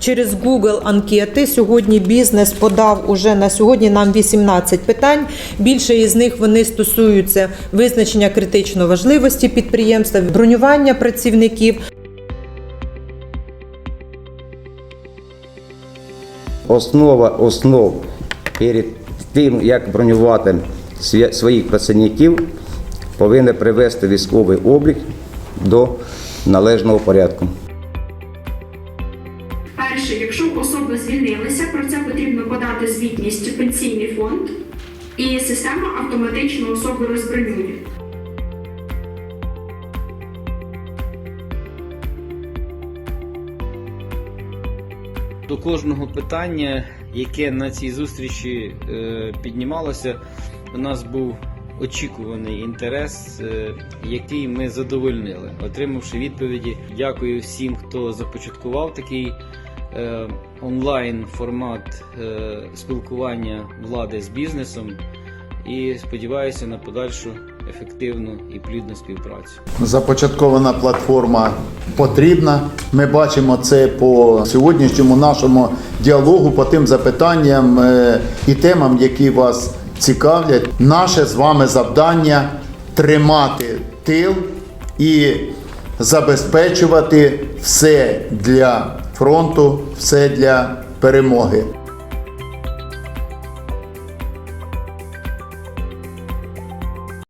через Google анкети. Сьогодні бізнес подав уже на сьогодні нам 18 питань. Більше із них вони стосуються визначення критично важливості підприємства, бронювання працівників, Основа основ перед тим, як бронювати своїх працівників, повинна привести військовий облік до належного порядку. Перше, якщо особи звільнилися, про це потрібно подати звітність в пенсійний фонд, і система автоматично особу розбронює. До кожного питання, яке на цій зустрічі е, піднімалося, у нас був очікуваний інтерес, е, який ми задовольнили, отримавши відповіді. Дякую всім, хто започаткував такий онлайн формат е, спілкування влади з бізнесом. І сподіваюся на подальшу ефективну і плідну співпрацю. Започаткована платформа потрібна. Ми бачимо це по сьогоднішньому нашому діалогу, по тим запитанням е, і темам, які вас цікавлять. Наше з вами завдання тримати тил і забезпечувати все для фронту, все для перемоги.